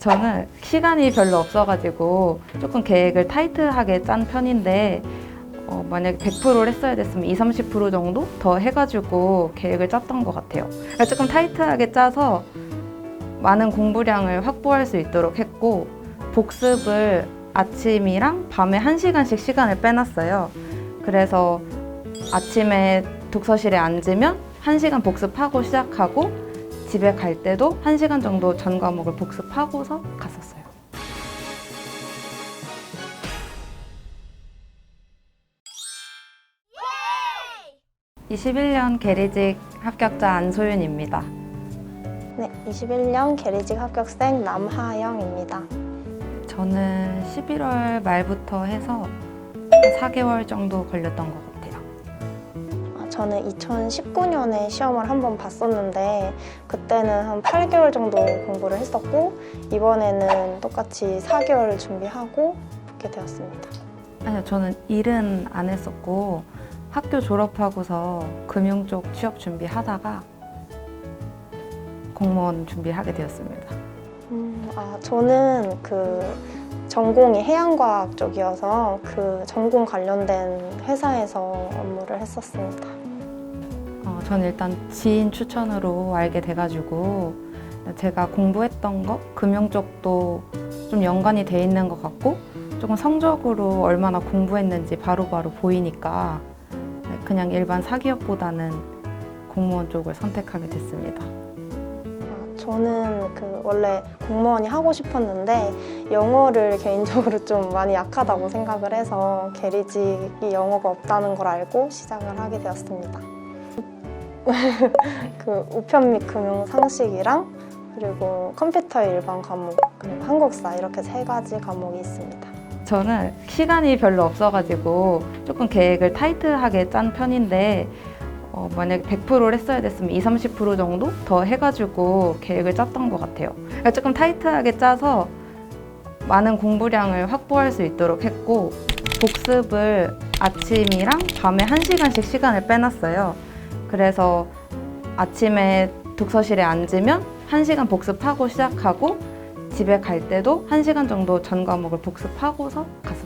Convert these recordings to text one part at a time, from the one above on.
저는 시간이 별로 없어가지고 조금 계획을 타이트하게 짠 편인데 어, 만약에 100%를 했어야 됐으면 20, 30% 정도 더 해가지고 계획을 짰던 것 같아요. 그러니까 조금 타이트하게 짜서 많은 공부량을 확보할 수 있도록 했고 복습을 아침이랑 밤에 1시간씩 시간을 빼놨어요. 그래서 아침에 독서실에 앉으면 1시간 복습하고 시작하고 집에 갈 때도 1시간 정도 전 과목을 복습하고서 갔었어요. (21년) 계리직 합격자 안소윤입니다. 네, 21년 계리직 합격생 남하영입니다. 저는 11월 말부터 해서 한 4개월 정도 걸렸던 것 같아요. 아, 저는 2019년에 시험을 한 번 봤었는데 그때는 한 8개월 정도 공부를 했었고 이번에는 똑같이 4개월 준비하고 붙게 되었습니다. 아니요, 저는 일은 안 했었고 학교 졸업하고서 금융 쪽 취업 준비하다가 공무원 준비하게 되었습니다. 음, 아, 저는 그 전공이 해양과학 쪽이어서 그 전공 관련된 회사에서 업무를 했었습니다. 어, 저는 일단 지인 추천으로 알게 돼가지고 제가 공부했던 거 금융 쪽도 좀 연관이 돼 있는 것 같고 조금 성적으로 얼마나 공부했는지 바로바로 보이니까 그냥 일반 사기업보다는 공무원 쪽을 선택하게 됐습니다. 아, 저는 그 원래 공무원이 하고 싶었는데 영어를 개인적으로 좀 많이 약하다고 생각을 해서 계리직이 영어가 없다는 걸 알고 시작을 하게 되었습니다. 그 우편 및 금융 상식이랑 그리고 컴퓨터 일반 과목 그리고 한국사 이렇게 세 가지 과목이 있습니다. 저는 시간이 별로 없어가지고 조금 계획을 타이트하게 짠 편인데 어, 만약에 100%를 했어야 됐으면 20, 30% 정도 더 해가지고 계획을 짰던 것 같아요. 그러니까 조금 타이트하게 짜서 많은 공부량을 확보할 수 있도록 했고 복습을 아침이랑 밤에 1시간씩 시간을 빼놨어요. 그래서 아침에 독서실에 앉으면 1시간 복습하고 시작하고 집에 갈 때도 1시간 정도 전 과목을 복습하고서 갔었어요.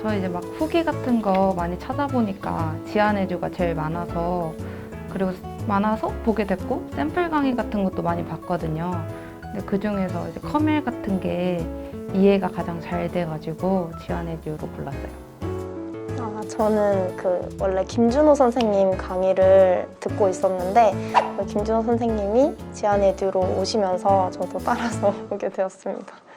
저 이제 막 후기 같은 거 많이 찾아보니까 지안에듀가 제일 많아서 그리고 많아서 보게 됐고 샘플 강의 같은 것도 많이 봤거든요. 근데 그 중에서 이제 커밀 같은 게 이해가 가장 잘 돼가지고 지안에듀로 골랐어요. 아, 저는 그 원래 김준호 선생님 강의를 듣고 있었는데 그 김준호 선생님이 지안에듀로 오시면서 저도 따라서 오게 되었습니다.